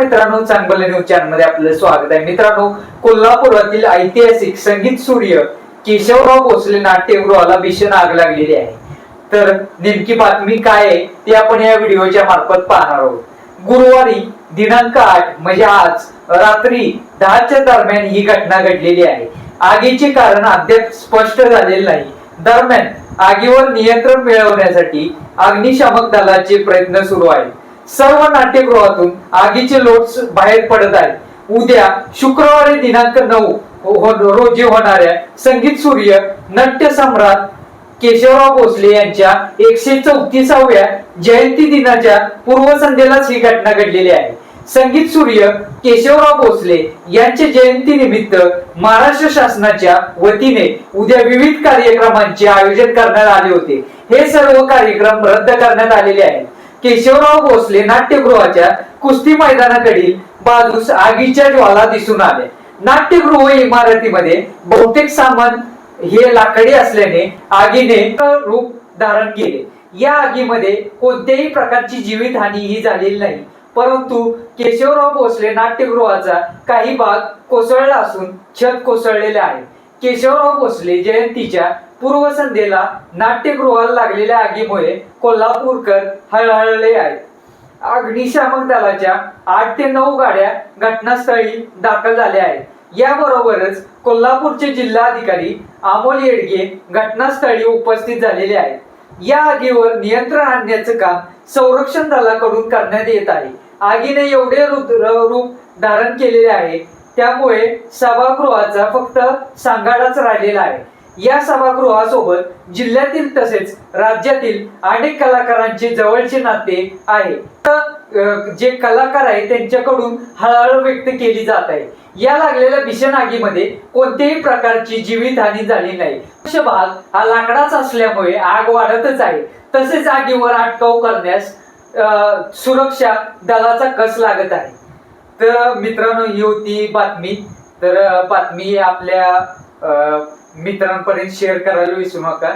मित्रांनो चांगलं न्यूज चॅनलमध्ये आपलं स्वागत आहे. मित्रांनो कोल्हापुरातील ऐतिहासिक संगीत सूर्य केशवराव भोसले नाट्यगृहाला भीषण आग लागलेली आहे. तर नेमकी बातमी काय आहे ती आपण या व्हिडिओच्या मार्फत पाहणार आहोत. गुरुवारी दिनांक आठ म्हणजे आज रात्री दहाच्या दरम्यान ही घटना घडलेली आहे. आगीचे कारण अद्याप स्पष्ट झालेले नाही. दरम्यान आगीवर नियंत्रण मिळवण्यासाठी अग्निशामक दलाचे प्रयत्न सुरू आहेत. सर्व नाट्यगृहातून आगीचे लोट बाहेर पडत आहेत. उद्या शुक्रवारी दिनांक नऊ हो-, हो-, रोजी होणाऱ्या संगीत सूर्य नाट्य सम्राट केशवराव भोसले यांच्या एकशे चौतीसाव्या जयंती दिनाच्या पूर्वसंध्येलाच ही घटना घडलेली आहे. संगीत सूर्य केशवराव भोसले यांच्या जयंती निमित्त महाराष्ट्र शासनाच्या वतीने उद्या विविध कार्यक्रमांचे आयोजन करण्यात आले होते. हे सर्व कार्यक्रम रद्द करण्यात आलेले आहेत. केशवराव भोसले नाट्यगृहाच्या कुस्ती मैदानाकडील बाजूस आगीच्या ज्वाला दिसून आल्या नाट्यगृह इमारतीमध्ये बहुतेक सामान हे लाकडी असल्याने आगीने रूप धारण केले. या आगीमध्ये कोणत्याही प्रकारची जीवितहानी ही झालेली नाही. परंतु केशवराव भोसले नाट्यगृहाचा काही भाग कोसळला असून छत कोसळलेले आहे. केशवराव भोसले जयंतीच्या पूर्वसंध्येला नाट्यगृहाला लागलेल्या आगीमुळे कोल्हापूरकर हळहळले आहेत. अग्निशामक दलाच्या आठ ते नऊ गाड्या घटनास्थळी दाखल झाल्या आहेत. याबरोबरच कोल्हापूरचे जिल्हाधिकारी अमोल येडगे घटनास्थळी उपस्थित झालेले आहेत. या आगीवर नियंत्रण आणण्याचं काम संरक्षण दलाकडून करण्यात येत आहे. आगीने एवढे रुद्र रूप धारण केलेले आहे त्यामुळे सभागृहाचा फक्त सांगाडाच राहिलेला आहे. या सभागृहासोबत जिल्ह्यातील तसेच राज्यातील अनेक कलाकारांचे जवळचे नाते आहे. तर, जे कलाकार आहेत त्यांच्याकडून हळहळ व्यक्त केली जात आहे. या लागलेल्या भीषण आगीमध्ये कोणत्याही प्रकारची जीवितहानी झाली नाही. भाग हा लाकडाच असल्यामुळे आग वाढतच आहे. तसेच आगीवर अटकाव करण्यास सुरक्षा दलाचा कस लागत आहे. तर मित्रांनो ही होती बातमी. तर बातमी आपल्या मित्रांपर्यंत शेअर करायला विसरू नका.